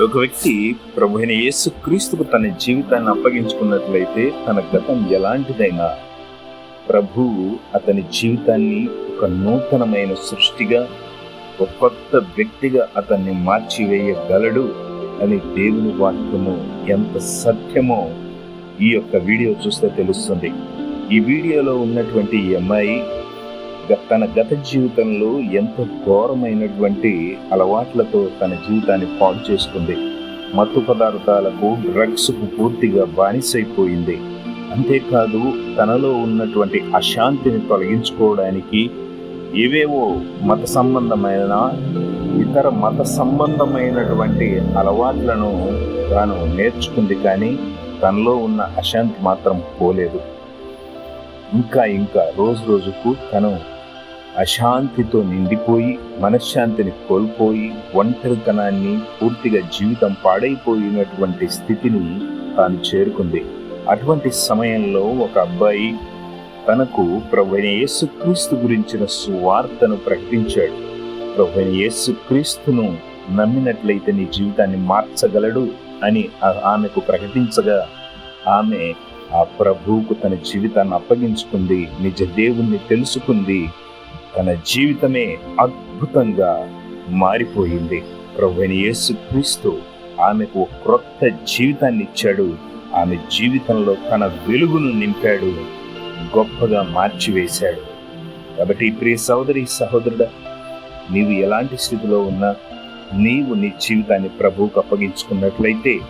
ఒక వ్యక్తి ప్రభు అయిన యేసు క్రీస్తుకు తన జీవితాన్ని అప్పగించుకున్నట్లయితే తన గతం ఎలాంటిదైనా ప్రభువు అతని జీవితాన్ని ఒక నూతనమైన సృష్టిగా ఒక కొత్త వ్యక్తిగా అతన్ని మార్చివేయగలడు అని దేవుని వాక్యము ఎంత సత్యమో ఈ యొక్క వీడియో చూస్తే తెలుస్తుంది. ఈ వీడియోలో ఉన్నటువంటి ఈ అమ్మాయి తన గత జీవితంలో ఎంత ఘోరమైనటువంటి అలవాట్లతో తన జీవితాన్ని పాడు చేసుకుంది. మత్తు పదార్థాలకు డ్రగ్స్కు పూర్తిగా బానిసైపోయింది. అంతేకాదు తనలో ఉన్నటువంటి అశాంతిని తొలగించుకోవడానికి ఏవేవో మత సంబంధమైన ఇతర మత సంబంధమైనటువంటి అలవాట్లను తాను నేర్చుకుంది కానీ తనలో ఉన్న అశాంతి మాత్రం పోలేదు. ఇంకా ఇంకా రోజు రోజుకు తను అశాంతితో నిండిపోయి మనశ్శాంతిని కోల్పోయి ఒంటరితనాన్ని పూర్తిగా జీవితం పాడైపోయినటువంటి స్థితిని తాను చేరుకుంది. అటువంటి సమయంలో ఒక అబ్బాయి తనకు ప్రభుని యేసుక్రీస్తు గురించిన సువార్తను ప్రకటించాడు. ప్రభుని యేసుక్రీస్తును నమ్మినట్లయితే నీ జీవితాన్ని మార్చగలడు అని ఆమెకు ప్రకటించగా ఆమె ఆ ప్రభువుకు తన జీవితాన్ని అప్పగించుకుంది నిజ దేవుణ్ణి తెలుసుకుంది తన జీవితమే అద్భుతంగా మారిపోయింది. ప్రభుని యేసు క్రీస్తు ఆమెకు క్రొత్త జీవితాన్ని ఇచ్చాడు. ఆమె జీవితంలో తన వెలుగును నింపాడు. గొప్పగా మార్చివేశాడు. కాబట్టి ప్రియ సహోదరి సహోదరుడా నీవు ఎలాంటి స్థితిలో ఉన్నా నీవు నీ జీవితాన్ని ప్రభువుకు అప్పగించుకున్నట్లయితే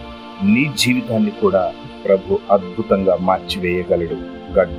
నీ జీవితాన్ని కూడా ప్రభు అద్భుతంగా మార్చివేయగలడు. గాడ్